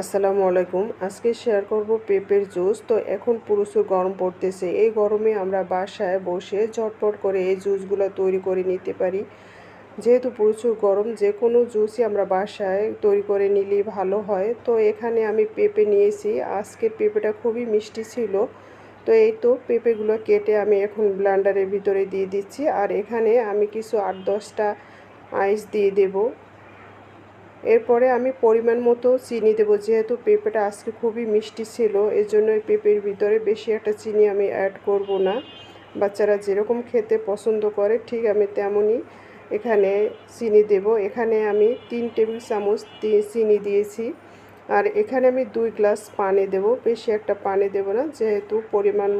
আসসালামু আলাইকুম। আজকে শেয়ার করব পেঁপের জুস তো এখন প্রচুর গরম পড়তেছে। এই গরমে আমরা বাসায় বসে ঝটপট করে এই জুসগুলো তৈরি করে নিতে পারি। যেহেতু প্রচুর গরম, যে কোনো জুসই আমরা বাসায় তৈরি করে নিলেই ভালো হয়। তো এখানে আমি পেঁপে নিয়েছি। আজকের পেঁপেটা খুবই মিষ্টি ছিল। তো এই তো পেঁপেগুলো কেটে আমি এখন ব্লান্ডারের ভিতরে দিয়ে দিচ্ছি। আর এখানে আমি কিছু আট দশটা আইস দিয়ে দেবো। এরপরে আমি পরিমাণ মতো চিনি দেবো, যেহেতু পেঁপেটা আজকে খুবই মিষ্টি ছিল এর জন্য এই পেঁপের ভিতরে বেশি একটা চিনি আমি অ্যাড করব না। বাচ্চারা যেরকম খেতে পছন্দ করে, ঠিক আমি তেমনই এখানে চিনি দেব। এখানে আমি তিন টেবিল চামচ চিনি দিয়েছি। আর এখানে আমি দুই গ্লাস পানি দেব, বেশি একটা পানি দেব না, যেহেতু পরিমাণ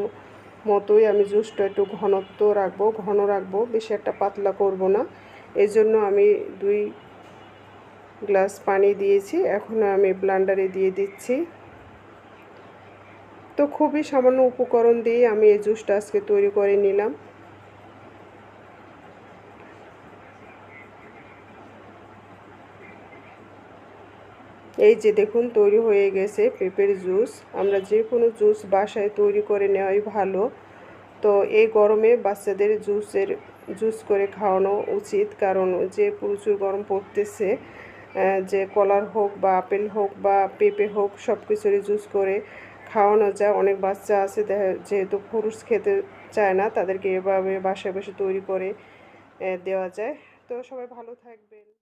মতোই আমি জুসটা একটু ঘনত্ব রাখব, ঘন রাখব, বেশি একটা পাতলা করব না। এই জন্য আমি দুই গ্লাস পানি দিয়েছি, এখন আমি ব্লান্ডারে দিয়ে দিচ্ছি। তো খুবই সামান্য উপকরণ দিয়ে আমি এই জুসটা আজকে তৈরি করে নিলাম। এই যে দেখুন, তৈরি হয়ে গেছে পেঁপের জুস। আমরা যে কোনো জুস বাসায় তৈরি করে নেওয়াই ভালো। তো এই গরমে বাচ্চাদের জুসের, জুস করে খাওয়ানো উচিত, কারণ যে প্রচুর গরম পড়তেছে যে কলার হোক বা আপেল হোক বা পেঁপে হোক সব কিছুরই জুস করে খাওয়ানো যায়। অনেক বাচ্চা আছে যেহেতু ফ্রুটস খেতে চায় না, তাদেরকে এভাবে বাসায় বসে তৈরি করে দেওয়া যায়। তো সবাই ভালো থাকবেন।